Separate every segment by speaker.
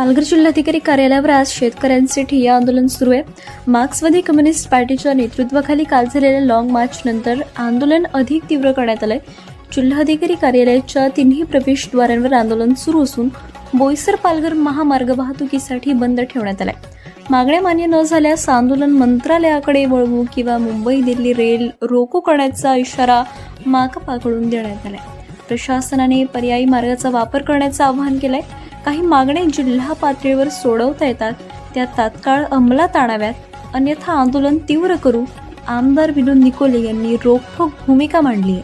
Speaker 1: पालघर जिल्हाधिकारी कार्यालयावर आज शेतकऱ्यांचे ठिय्या आंदोलन सुरू आहे. मार्क्सवादी कम्युनिस्ट पार्टीच्या नेतृत्वाखाली काल झालेल्या लॉंग मार्च नंतर आंदोलन अधिक तीव्र करण्यात आलंय. जिल्हाधिकारी कार्यालयाच्या तिन्ही प्रवेशद्वारांवर आंदोलन सुरू असून बोईसर पालघर महामार्ग वाहतुकीसाठी बंद ठेवण्यात आलाय. मागण्या मान्य न झाल्यास आंदोलन मंत्रालयाकडे वळवू किंवा मुंबई दिल्ली रेल रोको करण्याचा इशारा माकपाकडून देण्यात आलाय. प्रशासनाने पर्यायी मार्गाचा वापर करण्याचं आवाहन केलंय. काही मागण्या जिल्हा पातळीवर सोडवता येतात. त्या तात्काळ अंमलात आणाव्यात. अन्यथा आंदोलन तीव्र करू आमदार विनोद निकोले यांनी रोखोक भूमिका मांडली आहे.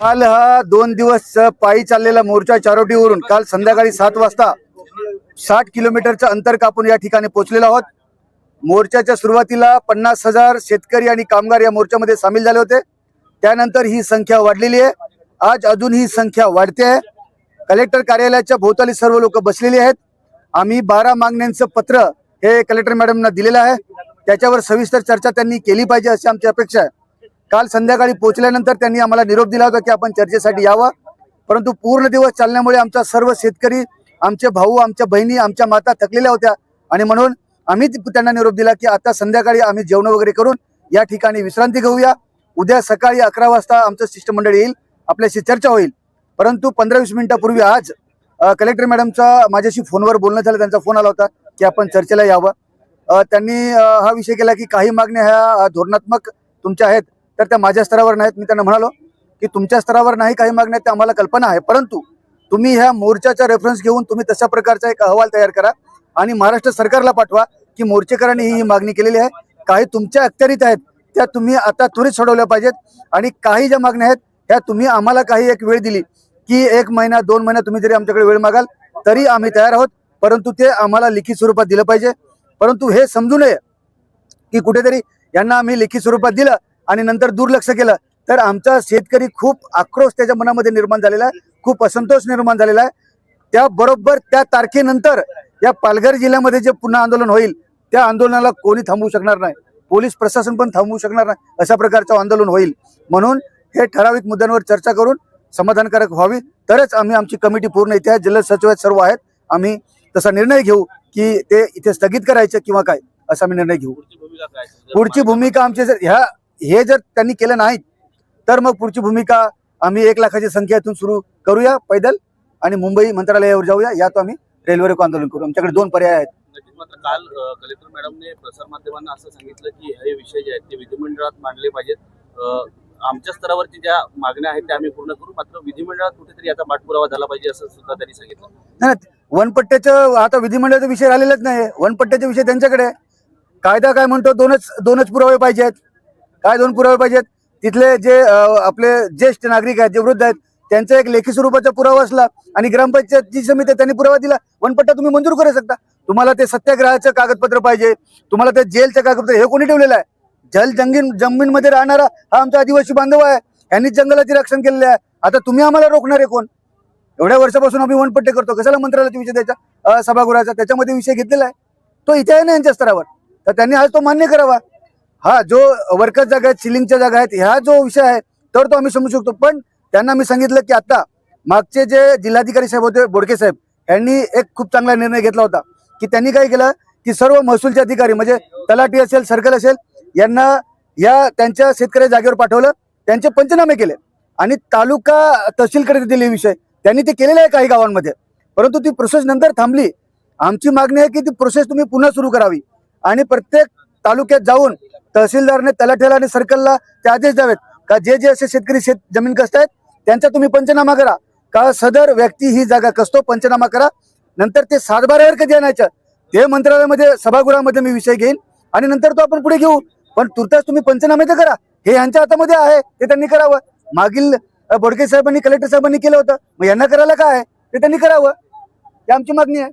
Speaker 2: काल हा दोन दिवस पायी चाललेला मोर्चा चारोटीवरून काल संध्याकाळी सात वाजता साठ किलोमीटरचं अंतर कापून या ठिकाणी पोहोचलेलो आहोत. मोर्चाच्या सुरुवातीला पन्नास हजार शेतकरी आणि कामगार या मोर्चामध्ये सामील झाले होते. त्यानंतर ही संख्या वाढलेली आहे. आज अजून ही संख्या वाढते आहे. कलेक्टर कार्यालयाच्या भोवताली सर्व लोक बसलेली आहेत. आम्ही बारा मागण्यांचं पत्र हे कलेक्टर मॅडमना दिलेलं आहे. त्याच्यावर सविस्तर चर्चा त्यांनी केली पाहिजे अशी आमची अपेक्षा आहे. काल संध्याकाळी पोहोचल्यानंतर त्यांनी आम्हाला निरोप दिला होता की आपण चर्चेसाठी यावं. परंतु पूर्ण दिवस चालण्यामुळे आमचा सर्व शेतकरी आमचे भाऊ आमच्या बहिणी आमच्या माता थकलेल्या होत्या. आणि म्हणून आम्ही त्यांना निरोप दिला की आता संध्याकाळी आम्ही जेवण वगैरे करून या ठिकाणी विश्रांती घेऊया. उद्या सकाळी अकरा वाजता आमचं शिष्टमंडळ येईल. आपल्याशी चर्चा होईल. परंतु पंधरा वीस मिनिटापूर्वी आज कलेक्टर मॅडमचा माझ्याशी फोनवर बोलणं झालं त्यांचा फोन आला होता की आपण चर्चेला यावं. त्यांनी हा विषय केला की काही मागण्या ह्या धोरणात्मक तुमच्या आहेत तर त्या माझ्या स्तरावर नाहीत. मी त्यांना म्हणालो की तुमच्या स्तरावर नाही काही मागण्या त्या आम्हाला कल्पना आहे. परंतु तुम्ही ह्या मोर्चाचा रेफरन्स घेऊन तुम्ही तशा प्रकारचा एक अहवाल तयार करा आणि महाराष्ट्र सरकारला पाठवा की मोर्चेकरांनी ही मागणी केलेली आहे. काही तुमच्या अखत्यारीत आहेत त्या तुम्ही आता त्वरित सोडवल्या पाहिजेत आणि काही ज्या मागण्या आहेत त्या तुम्ही आम्हाला काही एक वेळ दिली. की एक महिना दोन महिना तुम्ही जरी आमच्याकडे वेळ मागाल तरी आम्ही तयार आहोत. परंतु ते आम्हाला लिखित स्वरूपात दिलं पाहिजे. परंतु हे समजू नये की कुठेतरी यांना आम्ही लिखित स्वरूपात दिलं आणि नंतर दुर्लक्ष केलं तर आमचा शेतकरी खूप आक्रोश त्याच्या मनामध्ये निर्माण झालेला आहे खूप असंतोष निर्माण झालेला आहे. त्याबरोबर त्या तारखेनंतर या पालघर जिल्ह्यामध्ये जे पुन्हा आंदोलन होईल त्या आंदोलनाला कोणी थांबवू शकणार नाही. पोलीस प्रशासन पण थांबवू शकणार नाही अशा प्रकारचं आंदोलन होईल. म्हणून हे ठराविक मुद्द्यांवर चर्चा करून समाधानकारक व्हावी. तरच आम्ही आमची कमिटी पूर्ण इथे जिल्हा सचिव आहेत सर्व आहेत. आम्ही तसा निर्णय घेऊ की ते इथे स्थगित करायचं किंवा काय असा आम्ही निर्णय घेऊ.
Speaker 3: पुढची भूमिका
Speaker 2: आमची जर ह्या हे जर त्यांनी केलं नाही तर मग पुढची भूमिका आम्ही एक लाखाची संख्येतून सुरू करूया पैदल आणि मुंबई मंत्रालयावर जाऊया. यात आम्ही रेल्वे रोको आंदोलन करू. आमच्याकडे दोन पर्याय आहेत.
Speaker 3: मात्र काल कलेक्टर मॅडमने प्रसार माध्यमांना असं सांगितलं की हे विषय जे आहेत ते विधिमंडळात मांडले पाहिजेत. आमच्या स्तरावरती ज्या मागण्या आहेत त्या आम्ही पूर्ण करू. मात्र विधिमंडळात कुठेतरी याचा पाठपुरावा झाला पाहिजे असं सुद्धा त्यांनी सांगितलं.
Speaker 2: नाही वनपट्ट्याचं आता विधिमंडळाचा विषय राहिलेलाच नाही. वनपट्ट्याचा विषय त्यांच्याकडे कायदा काय म्हणतो? दोनच दोनच पुरावे पाहिजेत. काय दोन पुरावे पाहिजेत? तिथले जे आपले ज्येष्ठ नागरिक आहेत जे वृद्ध आहेत त्यांचा एक लेखी स्वरूपाचा पुरावा असला आणि ग्रामपंचायत जी समिती त्यांनी पुरावा दिला. वनपट्टा तुम्ही मंजूर करू शकता. तुम्हाला ते सत्याग्रहाचं कागदपत्र पाहिजे. तुम्हाला ते जेलचं कागदपत्र हे कोणी ठेवलेलं आहे? जल जंगीन मध्ये राहणारा हा आमचा आदिवासी बांधव आहे. यांनीच जंगलाचे रक्षण केलेले आहे. आता तुम्ही आम्हाला रोखणार आहे कोण? एवढ्या वर्षापासून आम्ही वनपट्टे करतो. कशाला मंत्रालयाचा विषय द्यायचा? सभागृहाचा. त्याच्यामध्ये विषय घेतलेला आहे. तो इथे आहे ना यांच्या स्तरावर. तर त्यांनी आज तो मान्य करावा. हा जो वर्कर जागा आहेत सिलिंगच्या जागा आहेत ह्या जो विषय आहे तर तो आम्ही समजू शकतो. पण त्यांना मी सांगितलं की आता मागचे जे जिल्हाधिकारी साहेब होते बोडके साहेब यांनी एक खूप चांगला निर्णय घेतला होता. की त्यांनी काय केलं? की सर्व महसूलचे अधिकारी म्हणजे तलाठी असेल सर्कल असेल यांना या त्यांच्या शेतकऱ्या जागेवर पाठवलं त्यांचे पंचनामे केले. आणि तालुका तहसीलकडे दिले विषय त्यांनी ते केलेलं आहे काही गावांमध्ये. परंतु ती प्रोसेस नंतर थांबली. आमची मागणी आहे की ती प्रोसेस तुम्ही पुन्हा सुरू करावी. आणि प्रत्येक तालुक्यात जाऊन तहसीलदारने तलाठ्याला आणि सर्कलला ते आदेश द्यावेत. का जे जे असे शेतकरी शेत जमीन कसत आहेत त्यांचा तुम्ही पंचनामा करा. का सदर व्यक्ती ही जागा कसतो पंचनामा करा. नंतर ते सातबाऱ्यावर कधी आणायचं ते मंत्रालयामध्ये सभागृहामध्ये मी विषय घेईन. आणि नंतर तो आपण पुढे घेऊ. पण तुर्तास तुम्ही पंचनामे तर करा. हे यांच्या हातामध्ये आहे ते त्यांनी करावं. मागील बोडके साहेबांनी कलेक्टर साहेबांनी केलं होतं. मग यांना करायला काय आहे? ते त्यांनी करावं. ही आमची मागणी आहे.